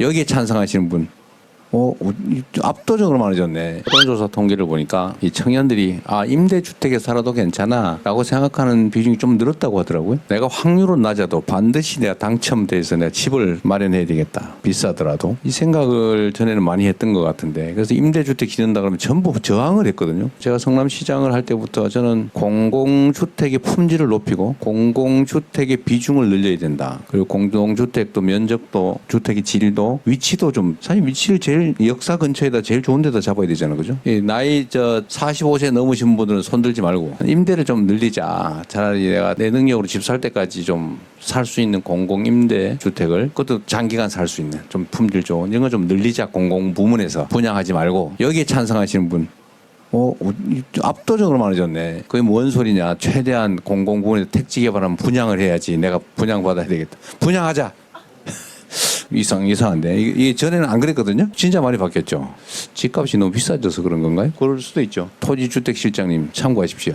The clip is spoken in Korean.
여기에 찬성하시는 분. 어, 이- 압도적으로 많아졌네. 여론조사 통계를 보니까 이 청년들이 아 임대주택에 살아도 괜찮아라고 생각하는 비중이 좀 늘었다고 하더라고요. 내가 확률은 낮아도 반드시 내가 당첨돼서 내가 집을 마련해야 되겠다. 비싸더라도 이 생각을 전에는 많이 했던 것 같은데 그래서 임대주택 짓는다 그러면 전부 저항을 했거든요. 제가 성남시장을 할 때부터 저는 공공주택의 품질을 높이고 공공주택의 비중을 늘려야 된다. 그리고 공동주택도 면적도 주택의 질도 위치도 좀 사실 위치를 제일 역사 근처에다 제일 좋은 데다 잡아야 되잖아요. 그죠? 이 나이 저 45세 넘으신 분들은 손들지 말고 임대를 좀 늘리자. 차라리 내가 내 능력으로 집 살 때까지 좀 살 수 있는 공공 임대 주택을 그것도 장기간 살 수 있는 좀 품질 좋은 이런 거 좀 늘리자 공공 부문에서 분양하지 말고 여기에 찬성하시는 분 어, 이- 압도적으로 많아졌네. 그게 뭔 소리냐. 최대한 공공부문에 택지 개발하면 분양을 해야지. 내가 분양받아야 되겠다. 분양하자. 이상, 이상한데. 이게, 전에는 안 그랬거든요? 진짜 많이 바뀌었죠. 집값이 너무 비싸져서 그런 건가요? 그럴 수도 있죠. 토지주택 실장님 참고하십시오.